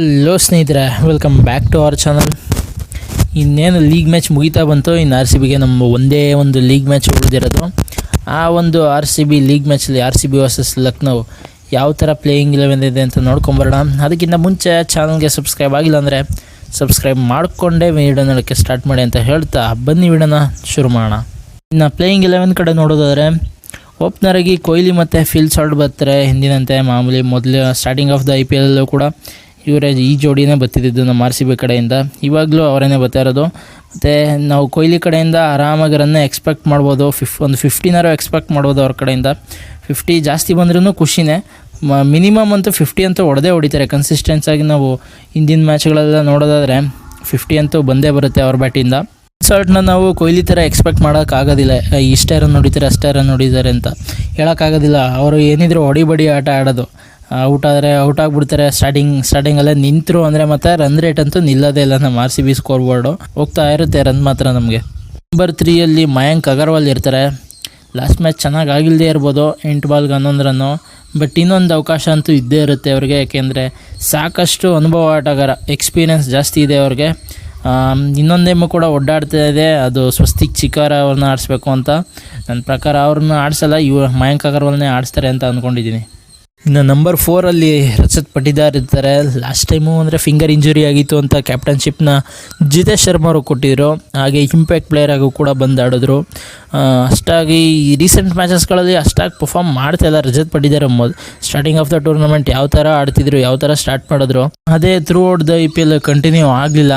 Hello ಸ್ನೇಹಿತರೆ welcome back to our channel ಇನ್ನೇನು league match ಮುಗಿತಾ ಬಂತು, ಇನ್ನು ಆರ್ ಸಿ ಬಿಗೆ ನಮ್ಮ ಒಂದೇ ಒಂದು ಲೀಗ್ ಮ್ಯಾಚ್ ಉಳಿದಿರೋದು. ಆ ಒಂದು R C B league ಮ್ಯಾಚಲ್ಲಿ R C B versus Lucknow ಯಾವ ಥರ ಪ್ಲೇಯಿಂಗ್ ಇಲೆವೆನ್ ಇದೆ ಅಂತ ನೋಡ್ಕೊಂಬರೋಣ. ಅದಕ್ಕಿಂತ ಮುಂಚೆ ಚಾನಲ್ಗೆ ಸಬ್ಸ್ಕ್ರೈಬ್ ಆಗಿಲ್ಲ ಅಂದರೆ ಸಬ್ಸ್ಕ್ರೈಬ್ ಮಾಡಿಕೊಂಡೇ ವಿಡಿಯೋ ನೋಡೋಕ್ಕೆ ಸ್ಟಾರ್ಟ್ ಮಾಡಿ ಅಂತ ಹೇಳ್ತಾ ಬನ್ನಿ ವಿಡಿಯೋನ ಶುರು ಮಾಡೋಣ. ಇನ್ನು ಪ್ಲೇಯಿಂಗ್ ಇಲೆವೆನ್ ಕಡೆ ನೋಡೋದಾದರೆ ಓಪನರಾಗಿ ಕೊಹ್ಲಿ ಮತ್ತು ಫಿಲ್ ಸಾಲ್ಟ್ ಬರ್ತಾರೆ. ಹಿಂದಿನಂತೆ ಮಾಮೂಲಿ ಮೊದಲು starting of the I P ಎಲ್ಲಲ್ಲೂ ಕೂಡ ಇವರೇ ಈ ಜೋಡಿನೇ ಬತ್ತಿದ್ದು ನಮ್ಮ ಆರ್ ಸಿ ಬಿ ಕಡೆಯಿಂದ. ಇವಾಗಲೂ ಅವರೇನೇ ಬತ್ತಾ ಇರೋದು. ಮತ್ತು ನಾವು ಕೊಹ್ಲಿ ಕಡೆಯಿಂದ ಆರಾಮಾಗಿ ರನ್ನ ಎಕ್ಸ್ಪೆಕ್ಟ್ ಮಾಡ್ಬೋದು. ಫಿಫ್, ಒಂದು ಫಿಫ್ಟಿನಾರು ಎಕ್ಸ್ಪೆಕ್ಟ್ ಮಾಡ್ಬೋದು ಅವ್ರ ಕಡೆಯಿಂದ. ಫಿಫ್ಟಿ ಜಾಸ್ತಿ ಬಂದ್ರೂ ಖುಷಿನೇ. ಮ ಮಿನಿಮಮ್ ಅಂತೂ ಫಿಫ್ಟಿ ಅಂತೂ ಹೊಡೆದೇ ಹೊಡಿತಾರೆ. ಕನ್ಸಿಸ್ಟೆನ್ಸಾಗಿ ನಾವು ಹಿಂದಿನ ಮ್ಯಾಚ್ಗಳೆಲ್ಲ ನೋಡೋದಾದರೆ ಫಿಫ್ಟಿ ಅಂತೂ ಬಂದೇ ಬರುತ್ತೆ ಅವ್ರ ಬ್ಯಾಟಿಂದ ರಿಸಲ್ಟ್ನ ನಾವು ಕೊಹ್ಲಿ ಥರ ಎಕ್ಸ್ಪೆಕ್ಟ್ ಮಾಡೋಕ್ಕಾಗೋದಿಲ್ಲ. ಇಷ್ಟೇ ರನ್ ಹೊಡಿತಾರೆ ಅಷ್ಟೇ ರನ್ ಹೊಡಿತಾರೆ ಅಂತ. ಹೇಳೋಕ್ಕಾಗೋದಿಲ್ಲ. ಅವರು ಏನಿದ್ರು ಹೊಡಿಬಡಿ ಆಟ ಆಡೋದು. ಔಟ್ ಆದರೆ ಔಟ್ ಆಗಿಬಿಡ್ತಾರೆ. ಸ್ಟಾರ್ಟಿಂಗ್ ಸ್ಟಾರ್ಟಿಂಗಲ್ಲೇ ನಿಂತರು ಅಂದರೆ ಮತ್ತೆ ರನ್ ರೇಟ್ ಅಂತೂ ನಿಲ್ಲೋದೇ ಇಲ್ಲ ನಮ್ಮ R C B score board ಹೋಗ್ತಾ ಇರುತ್ತೆ ರನ್ ಮಾತ್ರ ನಮಗೆ. ನಂಬರ್ ತ್ರೀಯಲ್ಲಿ ಮಯಾಂಕ್ ಅಗರ್ವಾಲ್ ಇರ್ತಾರೆ. ಲಾಸ್ಟ್ ಮ್ಯಾಚ್ ಚೆನ್ನಾಗಿ ಆಗಿಲ್ಲದೆ ಇರ್ಬೋದು, ಎಂಟು ಬಾಲ್ಗೆ ಹನ್ನೊಂದು ರನ್ನು ಬಟ್ ಇನ್ನೊಂದು ಅವಕಾಶ ಅಂತೂ ಇದ್ದೇ ಇರುತ್ತೆ ಅವ್ರಿಗೆ, ಯಾಕೆಂದರೆ ಸಾಕಷ್ಟು ಅನುಭವ ಆಟಗಾರ ಎಕ್ಸ್ಪೀರಿಯೆನ್ಸ್ ಜಾಸ್ತಿ ಇದೆ ಅವ್ರಿಗೆ. ಇನ್ನೊಂದೇಮು ಕೂಡ ಒಡ್ಡಾಡ್ತಾ ಇದೆ. ಅದು ಸ್ವಸ್ತಿಕ್ ಚಿಕ್ಕಾರ ಅವ್ರನ್ನ ಆಡಿಸ್ಬೇಕು ಅಂತ. ನನ್ನ ಪ್ರಕಾರ ಅವ್ರನ್ನ ಆಡಿಸಲ್ಲ, ಇವ ಮಯಾಂಕ್ ಅಗರ್ವಾಲ್ನೇ ಆಡಿಸ್ತಾರೆ ಅಂತ ಅಂದ್ಕೊಂಡಿದ್ದೀನಿ ಇನ್ನು ನಂಬರ್ ಫೋರಲ್ಲಿ ರಜತ್ ಪಟಿದಾರ್ ಇರ್ತಾರೆ. ಲಾಸ್ಟ್ ಟೈಮು ಅಂದರೆ ಫಿಂಗರ್ ಇಂಜುರಿ ಆಗಿತ್ತು ಅಂತ ಕ್ಯಾಪ್ಟನ್ಶಿಪ್ನ ಜಿತೇಶ್ ಶರ್ಮಾ ಅವರು ಕೊಟ್ಟಿದ್ರು. ಹಾಗೆ ಇಂಪ್ಯಾಕ್ಟ್ ಪ್ಲೇಯರ್ ಆಗು ಕೂಡ ಬಂದು ಆಡಿದ್ರು ಅಷ್ಟಾಗಿ ರೀಸೆಂಟ್ ಮ್ಯಾಚಸ್ಗಳಲ್ಲಿ ಅಷ್ಟಾಗಿ ಪರ್ಫಾರ್ಮ್ ಮಾಡ್ತಾ ಇಲ್ಲ ರಜತ್ ಪಟಿದಾರ್ ಮೊದ್ ಸ್ಟಾರ್ಟಿಂಗ್ ಆಫ್ ದ ಟೂರ್ನಮೆಂಟ್ ಯಾವ ಥರ ಆಡ್ತಿದ್ರು, ಯಾವ ಥರ ಸ್ಟಾರ್ಟ್ ಮಾಡಿದ್ರು. ಅದೇ throughout the I P L continue ಆಗಲಿಲ್ಲ.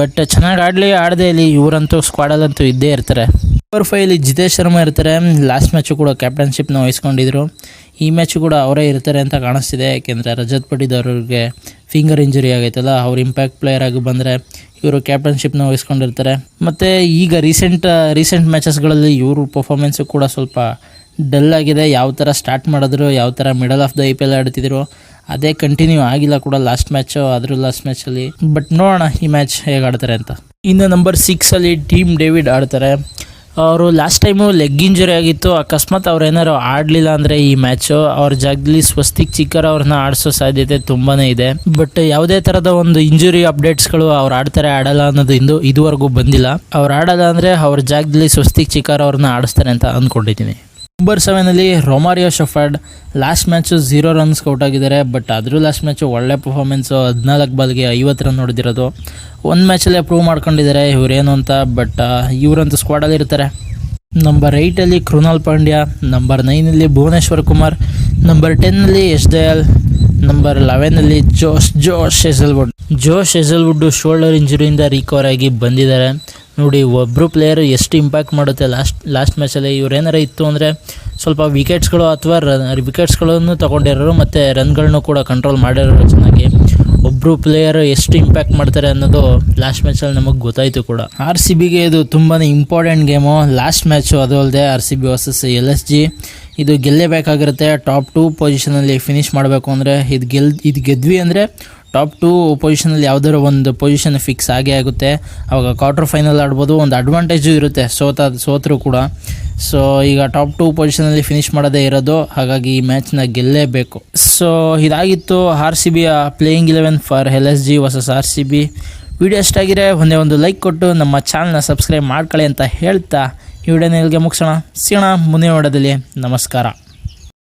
ಬಟ್ ಚೆನ್ನಾಗಿ ಆಡಲಿ, ಆಡದೆ ಇಲ್ಲಿ ಇವರಂತೂ ಸ್ಕ್ವಾಡಲ್ಲಂತೂ ಇದ್ದೇ ಇರ್ತಾರೆ. ನಂಬರ್ ಫೈಲಿ ಜಿತೇಶ್ ಶರ್ಮಾ ಇರ್ತಾರೆ. ಲಾಸ್ಟ್ ಮ್ಯಾಚು ಕೂಡ ಕ್ಯಾಪ್ಟನ್ಶಿಪ್ನ ವಹಿಸ್ಕೊಂಡಿದ್ರು. ಈ ಮ್ಯಾಚು ಕೂಡ ಅವರೇ ಇರ್ತಾರೆ ಅಂತ ಕಾಣಿಸ್ತಿದೆ. ಯಾಕೆಂದರೆ ರಜತ್ ಪಟಿದವ್ರಿಗೆ ಫಿಂಗರ್ ಇಂಜುರಿ ಆಗೈತಲ್ಲ, ಅವ್ರು ಇಂಪ್ಯಾಕ್ಟ್ ಪ್ಲೇಯರ್ ಆಗಿ ಬಂದರೆ ಇವರು ಕ್ಯಾಪ್ಟನ್ಶಿಪ್ನ ವಹಿಸ್ಕೊಂಡಿರ್ತಾರೆ. ಮತ್ತು ಈಗ ರೀಸೆಂಟ್ ರೀಸೆಂಟ್ ಮ್ಯಾಚಸ್ಗಳಲ್ಲಿ ಇವರು ಪರ್ಫಾರ್ಮೆನ್ಸು ಕೂಡ ಸ್ವಲ್ಪ ಡಲ್ ಆಗಿದೆ. ಯಾವ ಥರ ಸ್ಟಾರ್ಟ್ ಮಾಡಿದ್ರು, ಯಾವ ಥರ middle of the I P L ಆಡ್ತಿದ್ರು, ಅದೇ ಕಂಟಿನ್ಯೂ ಆಗಿಲ್ಲ ಕೂಡ ಲಾಸ್ಟ್ ಮ್ಯಾಚು ಅದ್ರ ಲಾಸ್ಟ್ ಮ್ಯಾಚಲ್ಲಿ ಬಟ್ ನೋಡೋಣ ಈ ಮ್ಯಾಚ್ ಹೇಗೆ ಆಡ್ತಾರೆ ಅಂತ. ಇನ್ನು ನಂಬರ್ ಸಿಕ್ಸಲ್ಲಿ ಟೀಮ್ ಡೇವಿಡ್ ಆಡ್ತಾರೆ. ಅವರು ಲಾಸ್ಟ್ ಟೈಮು ಲೆಗ್ ಇಂಜುರಿ ಆಗಿತ್ತು. ಅಕಸ್ಮಾತ್ ಅವ್ರು ಏನಾರು ಆಡಲಿಲ್ಲ ಅಂದರೆ ಈ ಮ್ಯಾಚು ಅವ್ರ ಜಾಗದಲ್ಲಿ ಸ್ವಸ್ತಿಕ್ ಚಿಕ್ಕರ್ ಅವ್ರನ್ನ ಆಡಿಸೋ ಸಾಧ್ಯತೆ ತುಂಬಾ ಇದೆ. ಬಟ್ ಯಾವುದೇ ಥರದ ಒಂದು ಇಂಜುರಿ ಅಪ್ಡೇಟ್ಸ್ಗಳು ಅವ್ರು ಆಡ್ತಾರೆ, ಆಡಲ್ಲ ಅನ್ನೋದು ಇಂದು ಇದುವರೆಗೂ ಬಂದಿಲ್ಲ. ಅವ್ರು ಆಡಲ್ಲ ಅಂದರೆ ಅವ್ರ ಜಾಗದಲ್ಲಿ ಸ್ವಸ್ತಿಕ್ ಚಿಕ್ಕರ್ ಅವ್ರನ್ನ ಆಡಿಸ್ತಾರೆ ಅಂತ ಅಂದ್ಕೊಂಡಿದ್ದೀನಿ number ಸೆವೆನಲ್ಲಿ Romario Shepherd last match zero runs out ಆಗಿದ್ದಾರೆ ಬಟ್ ಆದರೂ ಲಾಸ್ಟ್ ಮ್ಯಾಚು ಒಳ್ಳೆ ಪರ್ಫಾರ್ಮೆನ್ಸು ಹದಿನಾಲ್ಕು ಬಾಲ್ಗೆ ಐವತ್ತು ರನ್ ಹೊಡೆದಿರೋದು. ಒಂದು ಮ್ಯಾಚಲ್ಲೇ ಪ್ರೂವ್ ಮಾಡ್ಕೊಂಡಿದ್ದಾರೆ ಇವರೇನು ಅಂತ ಬಟ್ ಇವರಂತೂ ಸ್ಕ್ವಾಡಲ್ಲಿ ಇರ್ತಾರೆ. ನಂಬರ್ ಏಯ್ಟಲ್ಲಿ ಕೃಣಾಲ್ ಪಾಂಡ್ಯ ನಂಬರ್ ನೈನಲ್ಲಿ ಭುವನೇಶ್ವರ್ ಕುಮಾರ್ ನಂಬರ್ ಟೆನ್ನಲ್ಲಿ Yash Dayal number ಲೆವೆನಲ್ಲಿ Josh Josh Hazlewood Josh Hazlewood shoulder ಇಂಜುರಿಯಿಂದ recover ಆಗಿ ಬಂದಿದ್ದಾರೆ. ನೋಡಿ ಒಬ್ಬರು ಪ್ಲೇಯರ್ ಎಷ್ಟು ಇಂಪ್ಯಾಕ್ಟ್ ಮಾಡುತ್ತೆ ಲಾಸ್ಟ್ ಲಾಸ್ಟ್ ಮ್ಯಾಚಲ್ಲಿ ಇವ್ರೇನಾರ ಇತ್ತು ಅಂದರೆ ಸ್ವಲ್ಪ ವಿಕೆಟ್ಸ್ಗಳು ಅಥವಾ ರನ್ ವಿಕೆಟ್ಸ್ಗಳನ್ನು ತೊಗೊಂಡಿರೋರು ಮತ್ತು ರನ್ಗಳನ್ನು ಕೂಡ ಕಂಟ್ರೋಲ್ ಮಾಡಿರೋರು ಚೆನ್ನಾಗಿ. ಒಬ್ಬರು ಪ್ಲೇಯರ್ ಎಷ್ಟು ಇಂಪ್ಯಾಕ್ಟ್ ಮಾಡ್ತಾರೆ ಅನ್ನೋದು ಲಾಸ್ಟ್ ಮ್ಯಾಚಲ್ಲಿ ನಮಗೆ ಗೊತ್ತಾಯಿತು ಕೂಡ. ಆರ್ ಸಿ ಬಿಗೆ ಇದು ತುಂಬಾ ಇಂಪಾರ್ಟೆಂಟ್ ಗೇಮು ಲಾಸ್ಟ್ ಮ್ಯಾಚು ಅದು ಅಲ್ಲದೆ R C B versus L S G ಇದು ಗೆಲ್ಲೇಬೇಕಾಗಿರುತ್ತೆ. ಟಾಪ್ ಟೂ ಪೊಸಿಷನಲ್ಲಿ ಫಿನಿಷ್ ಮಾಡಬೇಕು ಅಂದರೆ ಇದು ಗೆಲ್, ಇದು ಗೆದ್ವಿ ಅಂದರೆ ಟಾಪ್ ಟೂ ಪೊಸಿಷನಲ್ಲಿ ಯಾವುದಾದ್ರು ಒಂದು ಪೊಸಿಷನ್ ಫಿಕ್ಸ್ ಆಗೇ ಆಗುತ್ತೆ. ಅವಾಗ ಕ್ವಾರ್ಟರ್ ಫೈನಲ್ ಆಡ್ಬೋದು, ಒಂದು ಅಡ್ವಾಂಟೇಜು ಇರುತ್ತೆ ಸೋತ, ಸೋತರು ಕೂಡ. ಸೊ ಈಗ ಟಾಪ್ ಟು ಪೊಸಿಷನಲ್ಲಿ ಫಿನಿಷ್ ಮಾಡೋದೇ ಇರೋದು, ಹಾಗಾಗಿ ಈ ಮ್ಯಾಚ್ನ ಗೆಲ್ಲೇಬೇಕು. ಸೊ ಇದಾಗಿತ್ತು R C ಬಿಯ playing eleven for L S G versus R C B video ಇಷ್ಟಾಗಿದ್ರೆ ಒಂದೇ ಒಂದು ಲೈಕ್ ಕೊಟ್ಟು, ನಮ್ಮ ಚಾನಲ್ನ ಸಬ್ಸ್ಕ್ರೈಬ್ ಮಾಡ್ಕೊಳ್ಳಿ ಅಂತ ಹೇಳ್ತಾ ಈ ವಿಡಿಯೋನ ಇಲ್ಲಿಗೆ ಮುಗಿಸೋಣ. ಸಿಗೋಣ ಮುಂದಿನ ವಿಡಿಯೋದಲ್ಲಿ. ನಮಸ್ಕಾರ.